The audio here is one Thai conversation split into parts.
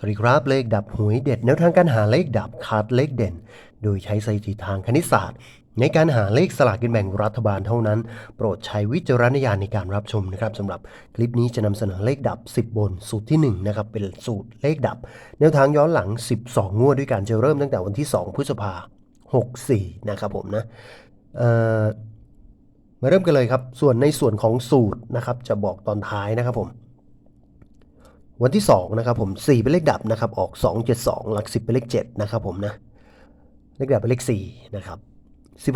สวัสดีครับ เลขดับหวยเด็ดแนวทางการหาเลขดับขาดเลขเด่น โดยใช้สถิติทางคณิตศาสตร์ ในการหาเลขสลากกินแบ่งรัฐบาลเท่านั้น โปรดใช้วิจารณญาณในการรับชมนะครับสำหรับคลิปนี้จะนำเสนอเลขดับ 10 บนสูตรที่ 1 นะครับ เป็นสูตรเลขดับ แนวทางย้อนหลัง 12 งวดด้วยการจะเริ่มตั้งแต่วันที่ 2 พฤษภา64 นะครับผมนะมาเริ่มกันเลยครับ ส่วนในส่วนของสูตรนะครับจะบอกตอนท้ายนะครับผม วันที่2นะครับผม4เป็นเลขดับนะครับออก 2 7 2 หลัก 10 เป็นเลข7นะครับผมนะเลขดับเป็นเลข4นะครับ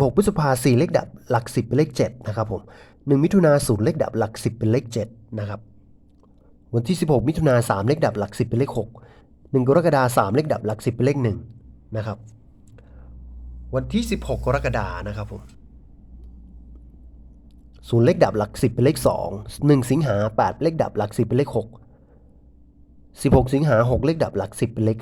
16พฤษภา4เลขดับหลัก 10 เป็นเลข7นะครับผม1มิถุนาศูนย์เลขดับหลัก 10 เป็นเลข7นะครับวันที่ 16 มิถุนา3เลขดับหลัก 10 เป็นเลข 6 1 กรกฎาคม3เลขดับหลัก 10 เป็นเลข1นะครับวันที่ 16 กรกฎาคมนะครับผมศูนย์เลขดับหลัก 10 เป็นเลข 2 1 สิงหา8เลขดับหลัก 10 เป็นเลข 6 16 สิงหา 6 เลขดับหลัก 10 เป็นเลข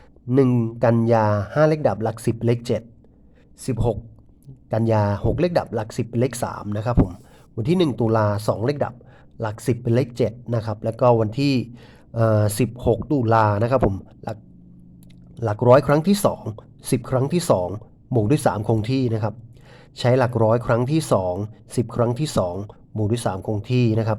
5 1 กันยา 5 เลขดับหลัก 10เป็นเลข 7 16 กันยา 6 เลขดับหลัก 10 เป็นเลข 3 นะครับผม วันที่ 1 ตุลา 2 เลขดับหลัก 10 เป็นเลข 7 นะครับ แล้วก็วันที่ 16 ตุลานะครับผม หลักหลักร้อยครั้งที่ 2 10 ครั้งที่ 2 บวกด้วย 3 คงที่นะครับ ใช้หลักร้อยครั้งที่ 2 10 ครั้งที่ 2 บวกด้วย 3 คงที่นะครับ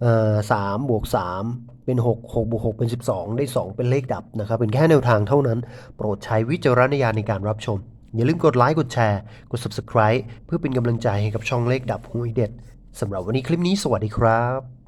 เอ่อสามบวกสามเป็นหกหกบวกหกเป็นสิบสองได้สองเป็นเลขดับนะครับ เป็นแค่แนวทางเท่านั้น โปรดใช้วิจารณญาณในการรับชม อย่าลืมกดไลค์ กดแชร์ กด subscribe เพื่อเป็นกำลังใจให้กับช่องเลขดับหวยเด็ดสำหรับวันนี้คลิปนี้สวัสดีครับ